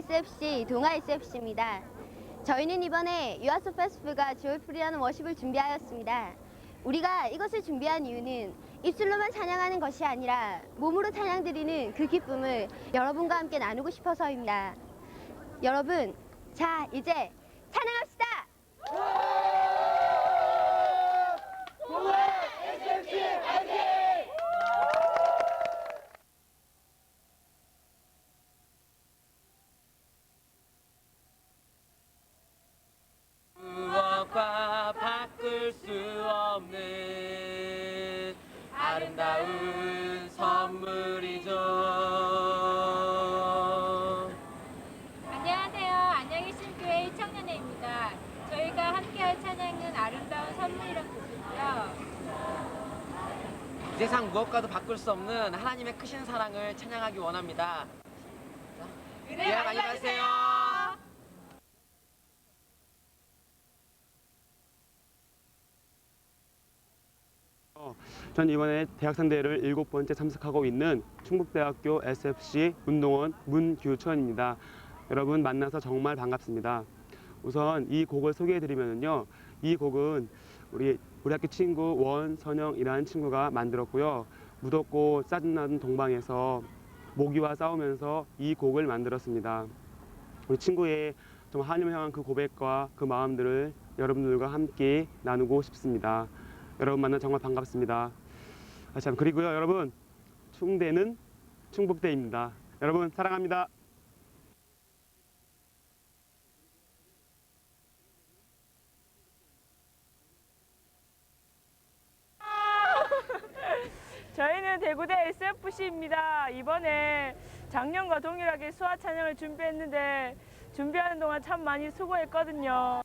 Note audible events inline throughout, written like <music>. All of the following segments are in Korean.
SFC 동아 SFC입니다. 저희는 이번에 유아소 페스티벌과 조이풀이라는 워십을 준비하였습니다. 우리가 이것을 준비한 이유는 입술로만 찬양하는 것이 아니라 몸으로 찬양드리는 그 기쁨을 여러분과 함께 나누고 싶어서입니다. 여러분, 자 이제 찬양합시다. 세상 무엇과도 바꿀 수 없는 하나님의 크신 사랑을 찬양하기 원합니다. 은혜 많이 받으세요. 전 이번에 대학생 대회를 일곱 번째 참석하고 있는 충북대학교 SFC 운동원 문규천입니다. 여러분 만나서 정말 반갑습니다. 우선 이 곡을 소개해드리면요. 이 곡은 우리 우리 학교 친구 원선영이라는 친구가 만들었고요. 무덥고 짜증나는 동방에서 모기와 싸우면서 이 곡을 만들었습니다. 우리 친구의 좀 하나님을 향한 그 고백과 그 마음들을 여러분들과 함께 나누고 싶습니다. 여러분 만나 정말 반갑습니다. 아, 참 그리고요 여러분 충대는 충북대입니다. 여러분 사랑합니다. 저희는 대구대 SFC입니다. 이번에 작년과 동일하게 수화 찬양을 준비했는데 준비하는 동안 참 많이 수고했거든요.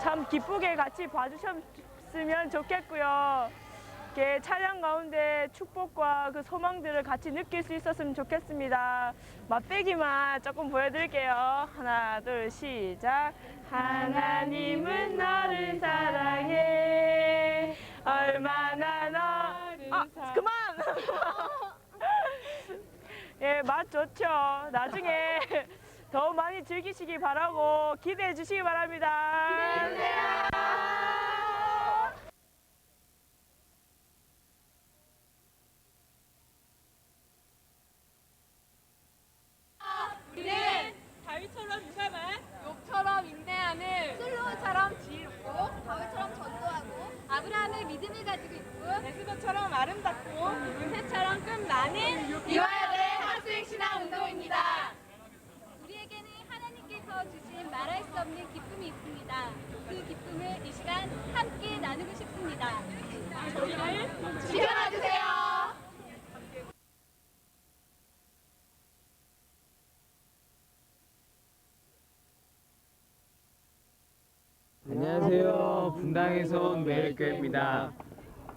참 기쁘게 같이 봐주셨으면 좋겠고요. 이렇게 찬양 가운데 축복과 그 소망들을 같이 느낄 수 있었으면 좋겠습니다. 맛배기만 조금 보여드릴게요. 하나, 둘, 시작. 하나님은 너를 사랑해. 얼마나 너를 아, 그만! <laughs> 예, 맛 좋죠. 나중에 <laughs> 더 많이 즐기시기 바라고 기대해 주시기 바랍니다. 우리는 다윗처럼 유감한 욕처럼 인내하는 솔로몬처럼 지혜롭고 다윗처럼 전도하고 아브라함의 믿음을 가지고 있고 에스더처럼 아름답고 은혜처럼 끝 많은 이와야 될 학생 신앙 운동입니다. 우리에게는 하나님께서 주신 말할 수 없는 기쁨이 있습니다. 그 기쁨을 이 시간 함께 나누고 싶습니다. 저희를 지켜봐 주세요. 안녕하세요. 분당에서 온 매일교회입니다.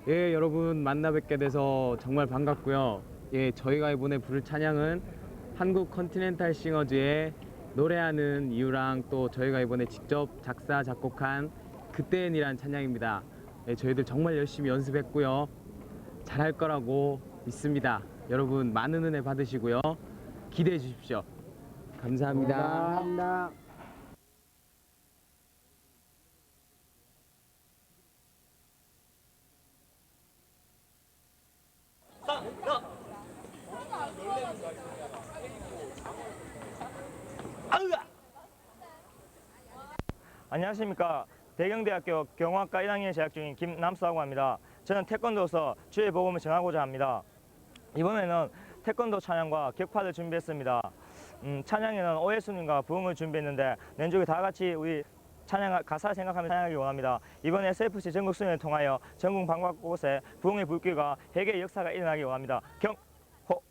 예, 여러분 만나 뵙게 돼서 정말 반갑고요. 예, 저희가 이번에 부를 찬양은 한국 컨티넨탈 싱어즈의 노래하는 이유랑 또 저희가 이번에 직접 작사 작곡한 그때엔이란 찬양입니다. 예, 저희들 정말 열심히 연습했고요. 잘할 거라고 믿습니다. 여러분 많은 은혜 받으시고요. 기대해 주십시오. 감사합니다. 안녕하십니까. 대경대학교 경호학과 1학년 재학 중인 김남수라고 합니다. 저는 태권도에서 주의 복음을 전하고자 합니다. 이번에는 태권도 찬양과 격파를 준비했습니다. 음, 찬양에는 오예수님과 부흥을 준비했는데 연주에 다 같이 우리 찬양 가사 생각하며 찬양하기 원합니다. 이번 SFC 전국 수련을 통하여 전국 방방 곳에 부흥의 불길과 회개의 역사가 일어나기 원합니다. 경 호.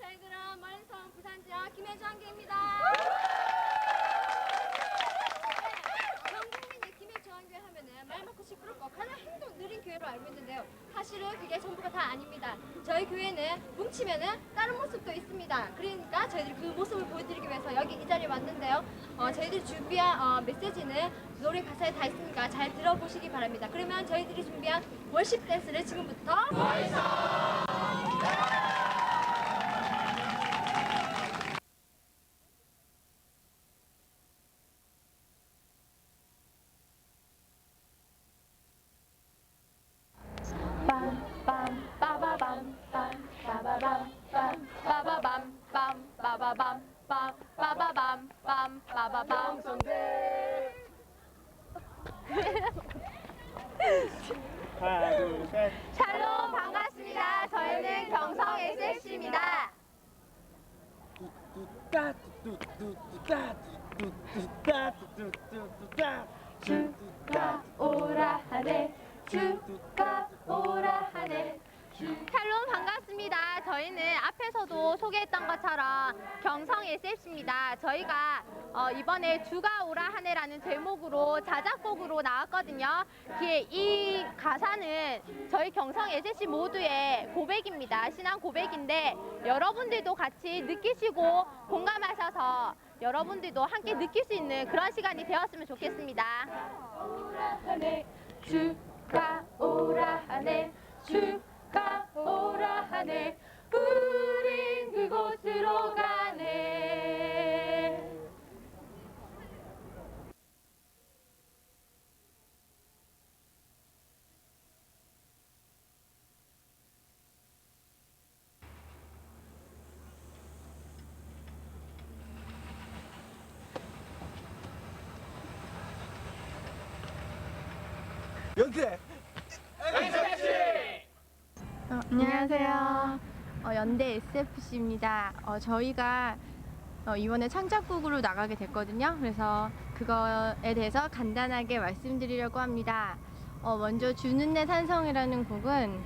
자, 그럼 멀리서 부산 지역 김혜주 한교입니다. 전 국민의 김혜주 한교 하면은 어, 가장 행동 느린 교회로 알고 있는데요. 사실은 그 게 전부가 다 아닙니다. 저희 교회는 뭉치면은 다른 모습도 있습니다. 그러니까 저희들이 그 모습을 보여드리기 위해서 여기 이 자리에 왔는데요. 어, 저희들이 준비한 어, 메시지는 노래 가사에 다 있으니까 잘 들어보시기 바랍니다. 그러면 저희들이 준비한 월십 댄스를 지금부터 하나, 둘, 셋. 샬롬 반갑습니다. 저희는 경성 SFC입니다. 주가 오라 하네 주가 오라 하네 샬롬 반갑습니다. 저희는 앞에서도 소개했던 것처럼 경성 SFC입니다. 저희가 어, 이번에 주가 오라 하네라는 제목으로 자작곡으로 나왔거든요. 예, 이 가사는 저희 경성 SFC 모두의 고백입니다. 신앙 고백인데 여러분들도 같이 느끼시고 공감하셔서 여러분들도 함께 느낄 수 있는 그런 시간이 되었으면 좋겠습니다. 오라 하네 주가 오라 하네 주 가 오라 하네. 우린 그곳으로 가네. 어, 안녕하세요. 어, 연대 SFC입니다. 어, 저희가 어, 이번에 창작곡으로 나가게 됐거든요. 그래서 그거에 대해서 간단하게 말씀드리려고 합니다. 어, 먼저 주는 내 산성이라는 곡은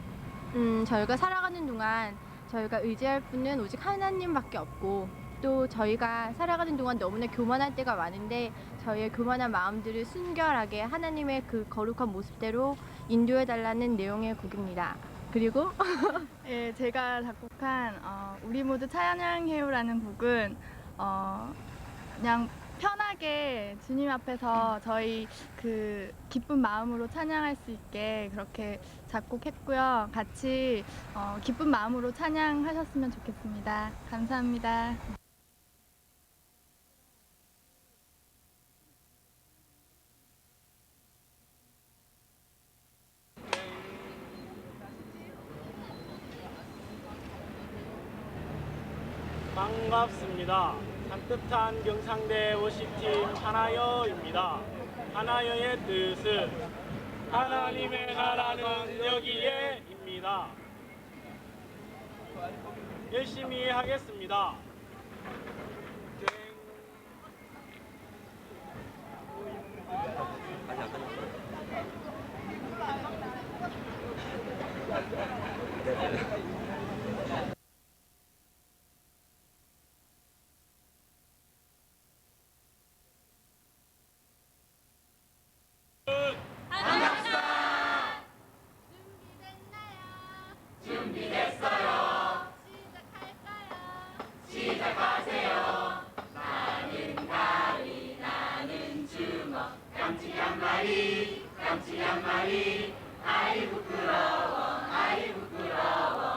음, 저희가 살아가는 동안 저희가 의지할 분은 오직 하나님밖에 없고 또 저희가 살아가는 동안 너무나 교만할 때가 많은데 저희의 교만한 마음들을 순결하게 하나님의 그 거룩한 모습대로 인도해 달라는 내용의 곡입니다. 그리고 예, 제가 작곡한 어, 우리 모두 찬양해요라는 곡은 어, 그냥 편하게 주님 앞에서 저희 그 기쁜 마음으로 찬양할 수 있게 그렇게 작곡했고요. 같이 어, 기쁜 마음으로 찬양하셨으면 좋겠습니다. 감사합니다. 반갑습니다. 산뜻한 경상대 워십팀 하나여입니다. 하나여의 뜻은 하나님의 나라는 여기에입니다. 열심히 하겠습니다. Kamchiyam Mari, Kamchiyam Mari, Aibu Kurawa, Aibu Kurawa.